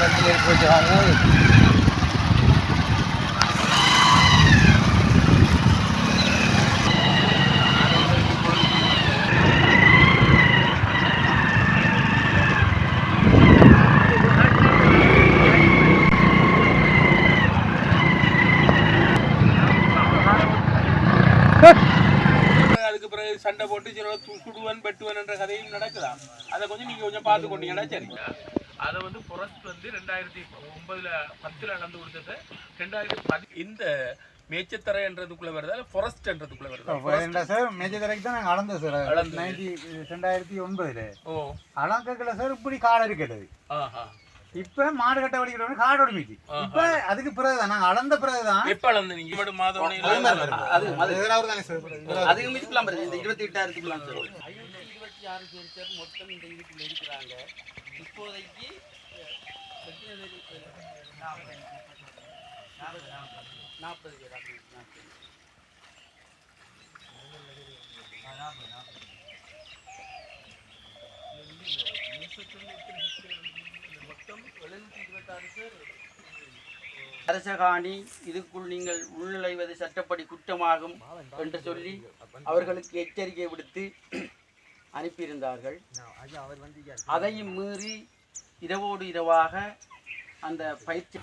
கட்டில் எடுத்து வச்சுக்காங்க அதுக்கு பிறகு சண்டை போட்டு சுடுவன் வெட்டுவன் என்ற கதையும் நடக்குதா? அதை கொஞ்சம் நீங்க கொஞ்சம் பார்த்து கொண்டீங்கன்னா சரி. அதை வந்து புரஸ்ட் வந்து ரெண்டாயிரத்தி ஒன்பதுல பத்துல நடந்து கொடுத்தது ரெண்டாயிரத்தி பதி இந்த மேச்சத்தரைன்றதுக்குள்ள வருதா ஃபாரஸ்ட்ன்றதுக்குள்ள வருதா சார் மேஜர் தரைக்கு தான் நாங்கள் அளந்தோம் சார் அளந்தது. நைன்டி ரெண்டாயிரத்தி ஒன்பதுல ஓ சார் இப்படி காடு இருக்கிறது ஆஹா இப்ப மாடு கட்ட வடிக்கிறவங்க காடு ஒடுமிச்சு இப்ப அதுக்கு பிறகுதான் நாங்க அளந்த பிறகுதான் எப்ப அளந்து நீங்க மட்டும் அது அது அதுக்கு மிதிக்கலாம் பாருங்க இந்த இருபத்தி எட்டாயிரத்துக்குலாம் சார் ஆறு பேர் மொத்தம் இந்த இதுக்குள்ள இருக்கிறாங்க. இப்போதைக்கு நாற்பது பேர். அப்படி நாற்பது அரசகாணி இதுக்குள் நீங்கள் உள்நுழைவது சட்டப்படி குற்றமாகும் என்று சொல்லி அவர்களுக்கு எச்சரிக்கை விடுத்து அனுப்பியிருந்தார்கள் அதையும் மீறி இரவோடு இரவாக அந்த பயிற்சி